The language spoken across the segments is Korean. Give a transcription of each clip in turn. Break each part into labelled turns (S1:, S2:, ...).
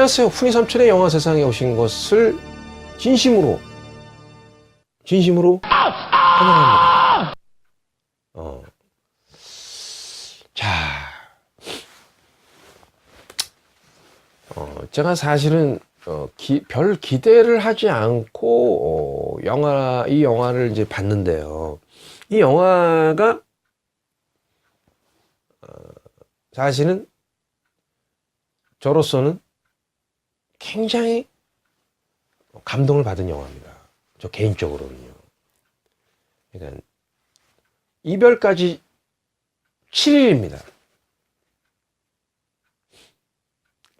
S1: 안녕하세요. 훈이 삼촌의 영화 세상에 오신 것을 진심으로, 진심으로 환영합니다. 어. 자. 어, 제가 사실은, 어, 기- 별 기대를 하지 않고, 어, 영화, 이 영화를 이제 봤는데요. 이 영화가, 어, 사실은 저로서는 굉장히 감동을 받은 영화입니다. 저 개인적으로는요. 그러니까 이별까지 7일입니다.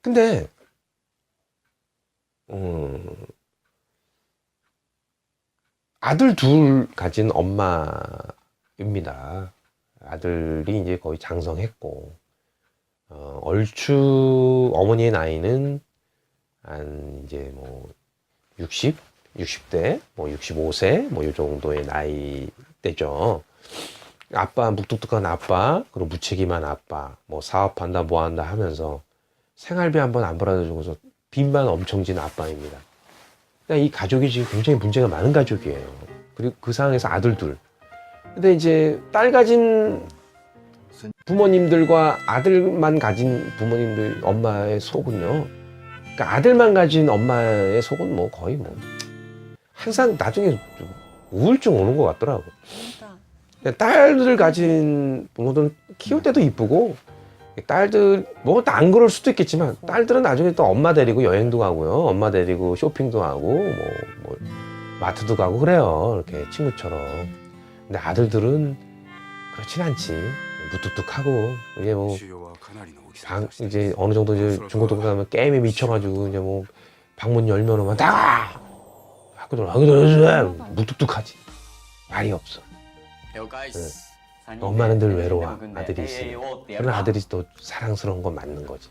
S1: 근데 음, 아들 둘 가진 엄마입니다. 아들이 이제 거의 장성했고 어, 얼추 어머니의 나이는 한 이제 뭐 60, 60대, 뭐 65세, 뭐 이 정도의 나이대죠. 아빠, 묵뚝뚝한 아빠, 그리고 무책임한 아빠, 뭐 사업한다, 뭐 한다 하면서 생활비 한 번 안 벌어주고서 빚만 엄청 진 아빠입니다. 그러니까 이 가족이 지금 굉장히 문제가 많은 가족이에요. 그리고 그 상황에서 아들 둘. 근데 이제 딸 가진 부모님들과 아들만 가진 부모님들 엄마의 속은요. 그러니까 아들만 가진 엄마의 속은 뭐 거의 뭐 항상 나중에 좀 우울증 오는 것 같더라고.
S2: 그러니까
S1: 딸들 가진 부모들은 키울 때도 이쁘고 딸들 뭐 안 그럴 수도 있겠지만 딸들은 나중에 또 엄마 데리고 여행도 가고요. 엄마 데리고 쇼핑도 하고 뭐, 뭐 마트도 가고 그래요. 이렇게 친구처럼. 근데 아들들은 그렇진 않지. 무뚝뚝하고 뭐
S3: 이제 뭐
S1: 방, 이제 어느 정도 이제 중고등 가면 게임에 미쳐가지고 이제 뭐 방문 열면은 막 나가 학교 들어 학교 들어 무뚝뚝하지 말이 없어.
S4: 응. 네.
S1: 엄마는 늘 외로워 아들이 있으니 그런 아들이 또 사랑스러운 건 맞는 거지.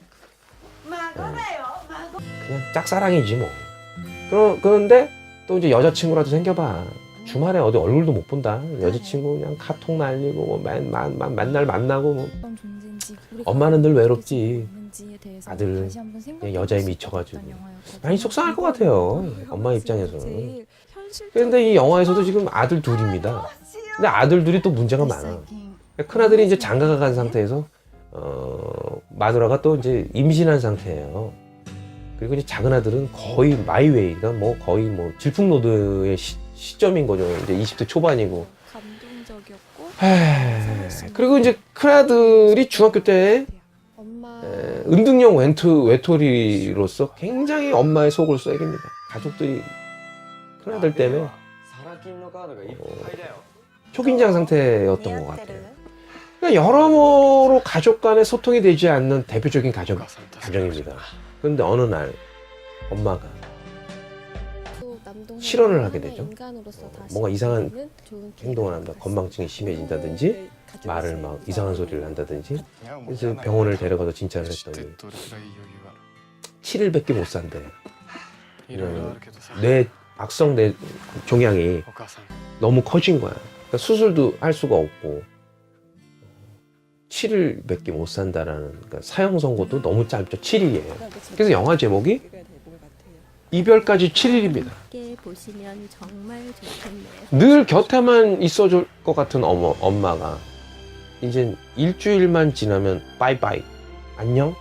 S2: 네.
S1: 그냥 짝사랑이지 뭐. 그러, 그런데 또 이제 여자친구라도 생겨봐. 주말에 어디 얼굴도 못 본다. 여자친구 그냥 카톡 날리고 뭐 맨, 만, 만, 만날 만나고 뭐.
S5: 어떤 존재인지 우리가
S1: 엄마는
S5: 늘수
S1: 외롭지.
S5: 있는지에 대해서
S1: 아들
S5: 다시 한번 생각해
S1: 그냥 여자에
S5: 볼 수
S1: 미쳐가지고.
S5: 있었던 영화였거든요.
S1: 많이 속상할 것 같아요. 엄마 입장에서는.
S5: 제일 현실적인
S1: 그런데 이 영화에서도 지금 아들 둘입니다. 근데 아들 둘이 또 문제가 많아 큰 아들이 이제 장가가 간 상태에서 어, 마누라가 또 이제 임신한 상태예요. 그리고 이제 작은 아들은 거의 마이웨이, 그러니까 뭐 거의 뭐 질풍노도의 시, 시점인 거죠. 이제 20대 초반이고.
S5: 감동적이었고.
S1: 아, 에이, 그리고 이제 크라들이 중학교 때 은둔형 웬투 외톨이로서 굉장히 엄마의 속을 쐐깁니다. 가족들이 크라들 때문에
S4: 어,
S1: 초긴장 상태였던 것 같아요. 그러니까 여러모로 가족 간에 소통이 되지 않는 대표적인
S3: 가정,
S1: 가정입니다. 그런데 어느 날 엄마가 실언을 하게 되죠.
S5: 어,
S1: 뭔가 이상한 행동을 한다. 건망증이 심해진다든지 말을 막 이상한 소리를 한다든지 그래서 병원을 데려가서 진찰을 했더니 7일밖에 못 산대.
S3: 이런
S1: 뇌 악성 뇌 종양이 너무 커진 거야. 그러니까 수술도 할 수가 없고 7일밖에 못 산다라는 그러니까 사형 선고도 너무 짧죠. 7일이에요. 그래서 영화 제목이 이별까지 7일입니다. 늘 곁에만 있어줄 것 같은 어머, 엄마가 이제 일주일만 지나면 빠이빠이. 안녕?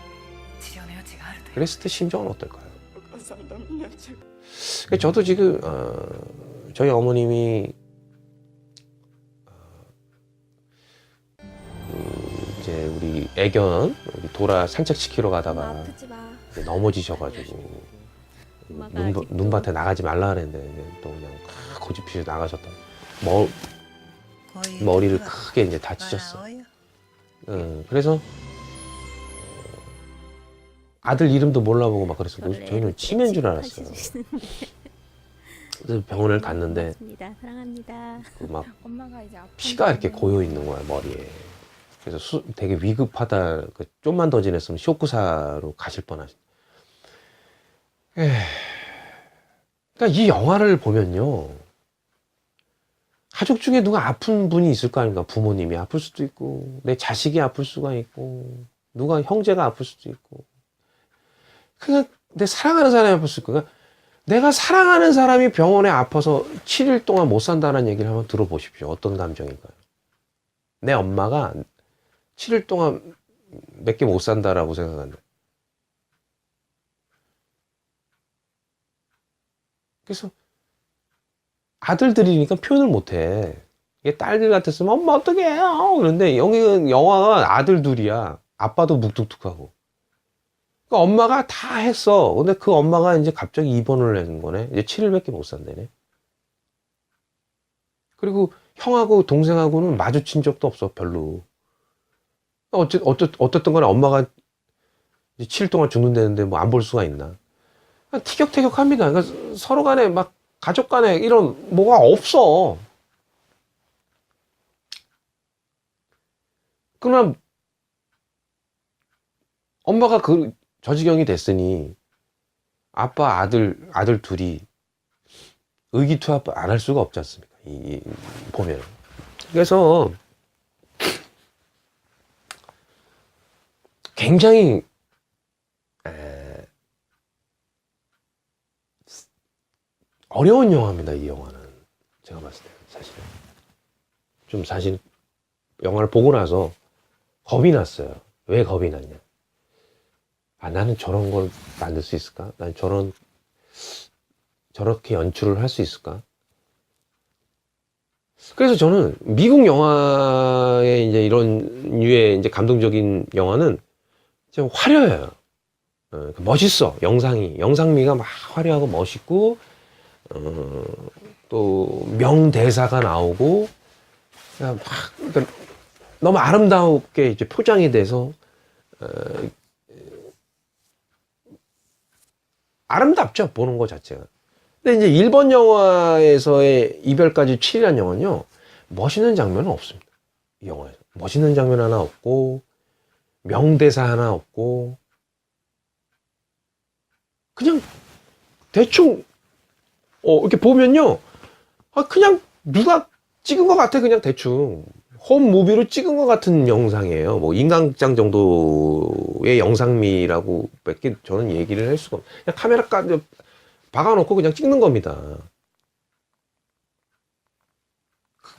S1: 그랬을 때 심정은 어떨까요? 그 저도 지금 어, 저희 어머님이 어, 음, 이제 우리 애견 우리 도라 산책시키러 가다가 넘어지셔가지고. 눈, 눈밭에 나가지 말라 그랬는데 또 그냥 고집 피워 나가셨다. 머, 머리를 크게 이제 다치셨어.
S2: 응,
S1: 예, 그래서 어, 아들 이름도 몰라보고 막 그래서 저희는 치매인 줄 알았어요. 그래서 병원을 갔는데
S6: 사랑합니다.
S1: 그 막 피가 이렇게 고여 있는 거야 머리에. 그래서 수, 되게 위급하다. 그 좀만 더 지냈으면 쇼크사로 가실 뻔하신. 에이. 그러니까 이 영화를 보면요. 가족 중에 누가 아픈 분이 있을 거 아닙니까? 부모님이 아플 수도 있고, 내 자식이 아플 수가 있고, 누가 형제가 아플 수도 있고. 그냥 내 사랑하는 사람이 아팠을 거야. 내가 사랑하는 사람이 병원에 아파서 7일 동안 못 산다는 얘기를 한번 들어보십시오. 어떤 감정일까요? 내 엄마가 7일 동안 몇 개 못 산다라고 생각한다. 그래서 아들들이니까 표현을 못 해. 이게 딸들 같았으면 엄마 어떡해 요? 그런데 여기 영화가 아들 둘이야. 아빠도 묵뚝뚝하고. 그러니까 엄마가 다 했어. 근데 그 엄마가 이제 갑자기 입원을 하는 거네. 이제 7일밖에 못 산다네. 그리고 형하고 동생하고는 마주친 적도 없어, 별로. 어째, 어쩌, 어떻든 간에 엄마가 이제 7일 동안 죽는다는데 뭐 안 볼 수가 있나. 티격태격합니다. 그러니까 서로 간에 막 가족 간에 이런 뭐가 없어. 그러나 엄마가 그 저지경이 됐으니 아빠 아들 아들 둘이 의기투합 안 할 수가 없지 않습니까? 이, 이 보면 그래서 굉장히 어려운 영화입니다. 이 영화는 제가 봤을 때 사실은 좀 사실 영화를 보고 나서 겁이 났어요. 왜 겁이 났냐? 아, 나는 저런 걸 만들 수 있을까? 난 저런, 저렇게 연출을 할 수 있을까? 그래서 저는 미국 영화의 이제 이런 류의 이제 감동적인 영화는 좀 화려해요. 어, 멋있어. 영상이. 영상미가 막 화려하고 멋있고, 어, 또 명대사가 나오고, 막, 그러니까 너무 아름답게 이제 포장이 돼서, 어, 아름답죠 보는 것 자체가. 근데 이제 일본 영화에서의 이별까지 7이라는 영화는요 멋있는 장면은 없습니다. 이 영화에서 멋있는 장면 하나 없고 명대사 하나 없고 그냥 대충 어 이렇게 보면요 아 그냥 누가 찍은 것 같아 그냥 대충 홈 무비로 찍은 것 같은 영상이에요. 뭐 인강극장 정도의 영상미라고 밖에 저는 얘기를 할 수가 없. 그냥 카메라 까 박아놓고 그냥 찍는 겁니다.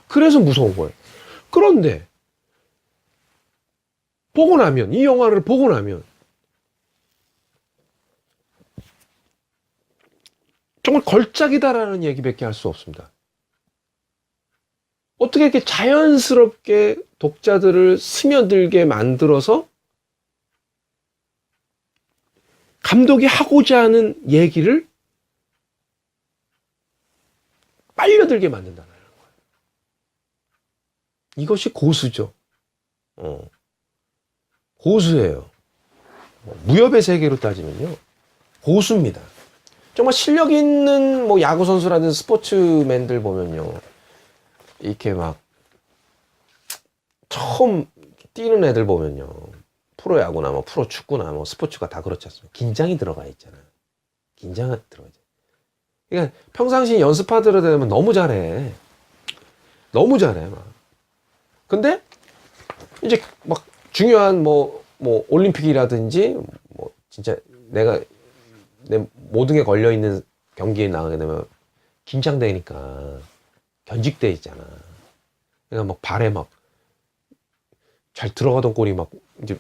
S1: 그래서 무서운 거예요. 그런데 보고 나면 이 영화를 보고 나면 정말 걸작이다라는 얘기밖에 할 수 없습니다. 어떻게 이렇게 자연스럽게 독자들을 스며들게 만들어서 감독이 하고자 하는 얘기를 빨려들게 만든다는 거예요. 이것이 고수죠. 어. 고수예요. 뭐 무협의 세계로 따지면요. 고수입니다. 정말 실력 있는 뭐 야구 선수라든 스포츠맨들 보면요. 이렇게 막 처음 뛰는 애들 보면요. 프로야구나 뭐 프로축구나 뭐 스포츠가 다 그렇지 않습니까? 긴장이 들어가 있잖아요. 긴장이 들어가 있잖아요. 그러니까 평상시 연습하더라도 되면 너무 잘해. 너무 잘해 막. 근데 이제 막 중요한 뭐, 뭐 올림픽이라든지 뭐 진짜 내가 내 모든 게 걸려 있는 경기에 나가게 되면 긴장되니까 견직돼 있잖아. 그러니까 막 발에 막 잘 들어가던 골이 막 이제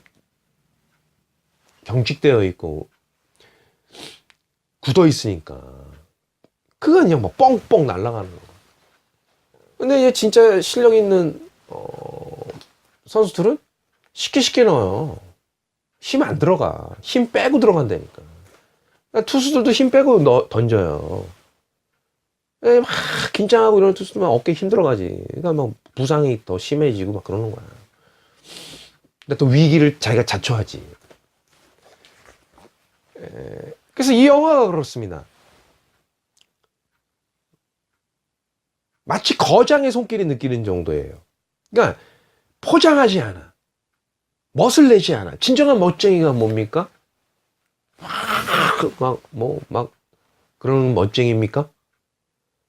S1: 경직되어 있고 굳어 있으니까 그건 그냥 막 뻥뻥 날아가는 거. 근데 이제 진짜 실력 있는 어, 선수들은 쉽게 쉽게 넣어요. 힘 안 들어가. 힘 빼고 들어간다니까. 그러니까 투수들도 힘 빼고 넣, 던져요. 에, 막 긴장하고 이런 투수들만 어깨 힘들어가지. 그러니까 막 부상이 더 심해지고 막 그러는 거야. 근데 또 위기를 자기가 자초하지. 에, 그래서 이 영화가 그렇습니다. 마치 거장의 손길이 느끼는 정도예요. 그러니까 포장하지 않아. 멋을 내지 않아. 진정한 멋쟁이가 뭡니까? 막, 뭐, 막, 그런 멋쟁이입니까?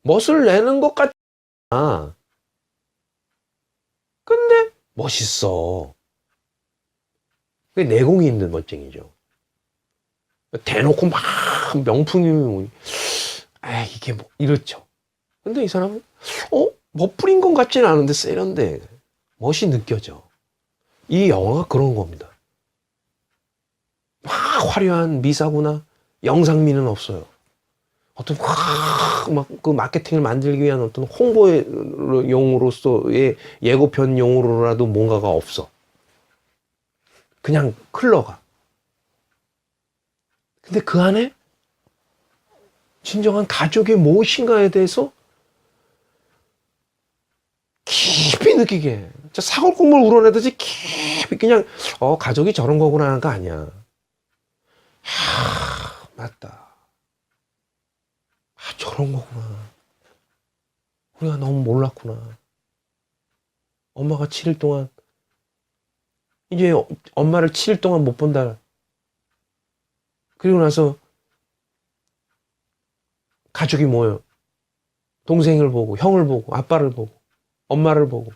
S1: 멋을 내는 것 같아. 근데 멋있어. 그게 내공이 있는 멋쟁이죠. 대놓고 막 명품이 아 이게 뭐 이렇죠. 근데 이 사람은 어 멋부린 것 같지는 않은데 세련돼 멋이 느껴져. 이 영화가 그런 겁니다. 막 화려한 미사구나 영상미는 없어요. 어떤 막그 마케팅을 만들기 위한 어떤 홍보용으로서의 예고편용으로라도 뭔가가 없어. 그냥 흘러가. 근데 그 안에 진정한 가족이 무엇인가에 대해서 깊이 느끼게 해. 사골 국물 우러내듯이 깊이 그냥 어 가족이 저런 거구나 하는 거 아니야. 하 맞다. 아 저런 거구나. 우리가 너무 몰랐구나. 엄마가 7일 동안 이제 어- 엄마를 7일 동안 못 본다. 그리고 나서 가족이 모여. 동생을 보고, 형을 보고, 아빠를 보고, 엄마를 보고.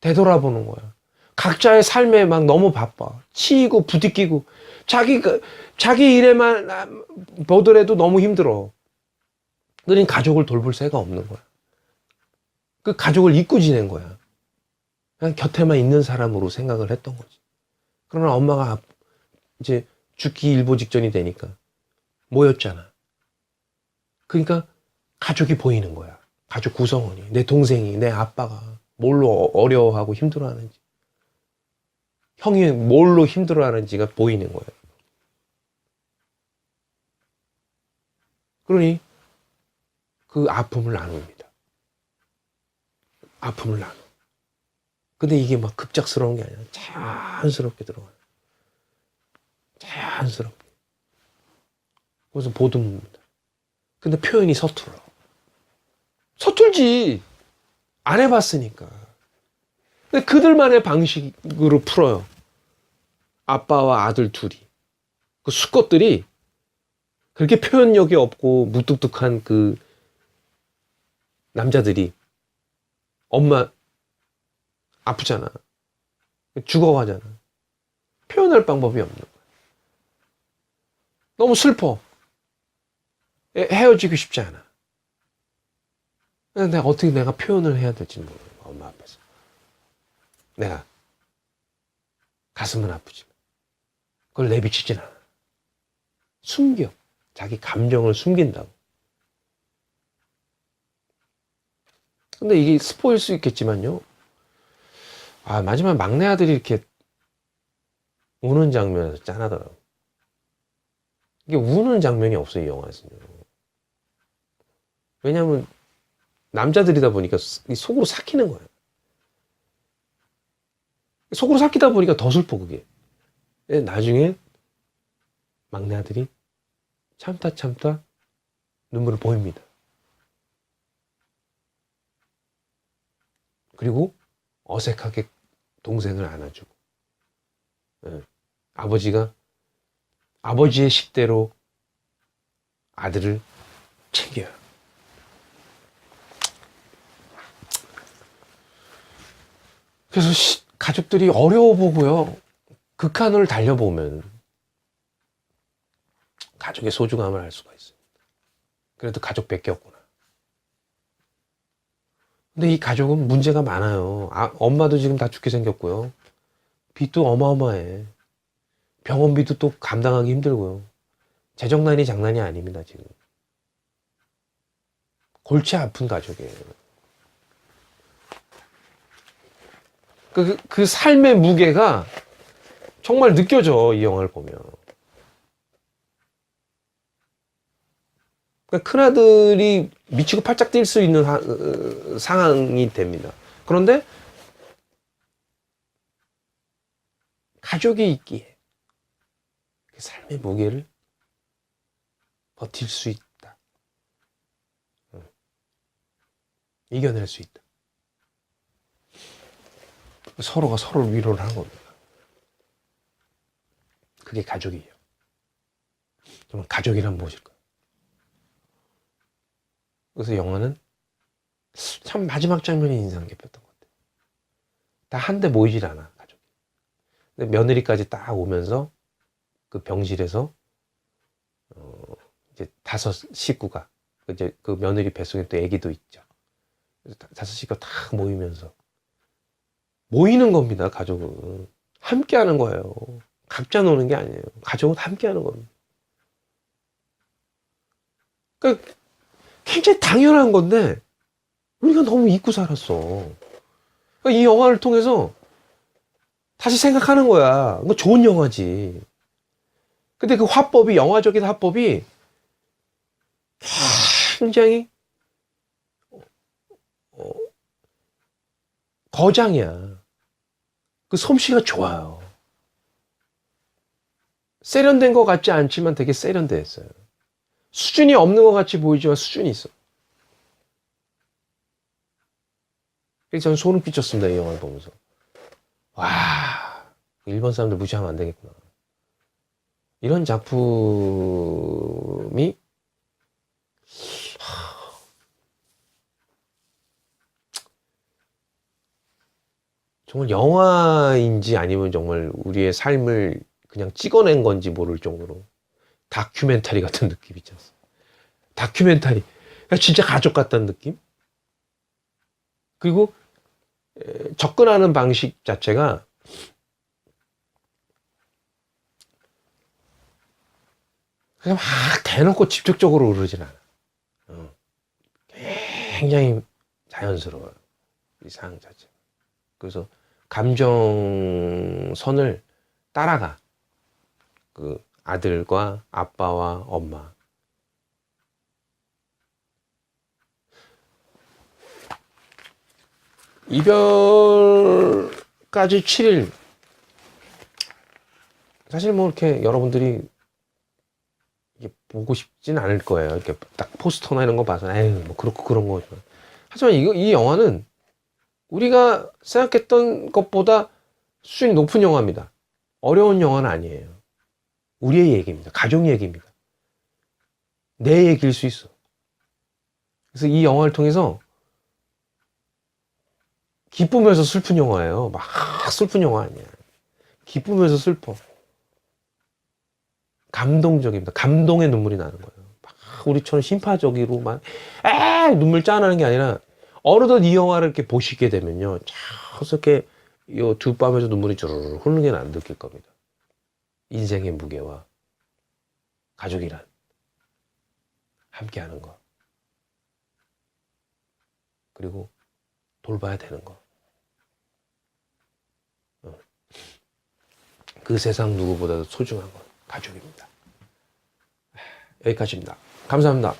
S1: 되돌아보는 거야. 각자의 삶에 막 너무 바빠. 치이고 부딪히고. 자기, 그- 자기 일에만 아, 보더라도 너무 힘들어. 그러니 가족을 돌볼 새가 없는 거야. 그 가족을 잊고 지낸 거야. 그냥 곁에만 있는 사람으로 생각을 했던 거지. 그러나 엄마가 이제 죽기 일보 직전이 되니까 모였잖아. 그러니까 가족이 보이는 거야. 가족 구성원이. 내 동생이, 내 아빠가 뭘로 어려워하고 힘들어하는지. 형이 뭘로 힘들어하는지가 보이는 거야. 그러니 그 아픔을 나눕니다. 아픔을 나눠. 근데 이게 막 급작스러운 게 아니라 자연스럽게 들어가요. 자연스럽게. 그래서 보듬습니다. 근데 표현이 서툴어. 서툴지. 안 해봤으니까. 근데 그들만의 방식으로 풀어요. 아빠와 아들 둘이. 그 수컷들이 그렇게 표현력이 없고 무뚝뚝한 그 남자들이 엄마 아프잖아. 죽어가잖아. 표현할 방법이 없는 거야. 너무 슬퍼. 헤- 헤어지고 싶지 않아. 내가 어떻게 내가 표현을 해야 될지 거야, 엄마 앞에서. 내가 가슴은 아프지만 그걸 내비치진 않아. 숨겨. 자기 감정을 숨긴다고. 근데 이게 스포일 수 있겠지만요. 아, 마지막 막내 아들이 이렇게 우는 장면에서 짠하더라고. 이게 우는 장면이 없어요, 이 영화에서는. 왜냐면 남자들이다 보니까 이 속으로 삭히는 거야. 속으로 삭히다 보니까 더 슬퍼, 그게. 근데 나중에 막내 아들이 참다 참다 눈물을 보입니다. 그리고 어색하게 동생을 안아주고 예. 아버지가 아버지의 식대로 아들을 챙겨요. 그래서 시- 가족들이 어려워 보고요. 극한을 달려보면 가족의 소중함을 알 수가 있어요. 그래도 가족밖에 없구나. 근데 이 가족은 문제가 많아요. 아, 엄마도 지금 다 죽게 생겼고요. 빚도 어마어마해. 병원비도 또 감당하기 힘들고요. 재정난이 장난이 아닙니다, 지금. 골치 아픈 가족이에요. 그, 그, 그 삶의 무게가 정말 느껴져, 이 영화를 보면. 그러니까 큰아들이 미치고 팔짝 뛸 수 있는 하- 어, 상황이 됩니다. 그런데 가족이 있기에 그 삶의 무게를 버틸 수 있다. 응. 이겨낼 수 있다. 서로가 서로를 위로를 하는 겁니다. 그게 가족이에요. 그러면 가족이란 무엇일까? 그래서 영화는 참 마지막 장면이 인상 깊었던 것 같아요. 다 한데 모이질 않아, 가족이. 근데 며느리까지 딱 오면서 그 병실에서 어, 이제 다섯 식구가 이제 그 며느리 뱃속에 또 아기도 있죠. 다섯 식구가 다 모이면서 모이는 겁니다. 가족은 함께 하는 거예요. 각자 노는 게 아니에요. 가족은 함께 하는 겁니다. 그러니까 굉장히 당연한 건데 우리가 너무 잊고 살았어. 그러니까 이 영화를 통해서 다시 생각하는 거야. 이거 좋은 영화지. 근데 그 화법이 영화적인 화법이 굉장히 어, 거장이야. 그 솜씨가 좋아요. 세련된 것 같지 않지만 되게 세련됐어요. 수준이 없는 것 같이 보이지만 수준이 있어. 그래서 저는 소름 끼쳤습니다, 이 영화를 보면서. 와, 일본 사람들 무시하면 안 되겠구나. 이런 작품이 정말 영화인지 아니면 정말 우리의 삶을 그냥 찍어낸 건지 모를 정도로 다큐멘터리 같은 느낌 있지 않습니까? 다큐멘터리. 그러니까 진짜 가족 같다는 느낌? 그리고 에, 접근하는 방식 자체가 그냥 막 대놓고 직접적으로 그러진 않아. 어. 굉장히 자연스러워요. 이 상황 자체. 그래서 감정선을 따라가. 그 아들과 아빠와 엄마. 이별까지 7일. 사실 뭐 이렇게 여러분들이 보고 싶진 않을 거예요. 이렇게 딱 포스터나 이런 거 봐서, 에휴, 뭐 그렇고 그런 거죠. 하지만 이거, 이 영화는 우리가 생각했던 것보다 수준이 높은 영화입니다. 어려운 영화는 아니에요. 우리의 얘기입니다. 가족 얘기입니다. 내 얘기일 수 있어. 그래서 이 영화를 통해서 기쁘면서 슬픈 영화예요. 막 슬픈 영화 아니야. 기쁘면서 슬퍼. 감동적입니다. 감동의 눈물이 나는 거예요. 막 우리처럼 심파적으로 막, 에 눈물 짜나는 게 아니라, 어느덧 이 영화를 이렇게 보시게 되면요. 자석게 이 두 뺨에서 눈물이 주르르 흐르는 게 안 느낄 겁니다. 인생의 무게와 가족이란 함께 하는 것. 그리고 돌봐야 되는 것. 어. 그 세상 누구보다도 소중한 것. 가족입니다. 여기까지입니다. 감사합니다.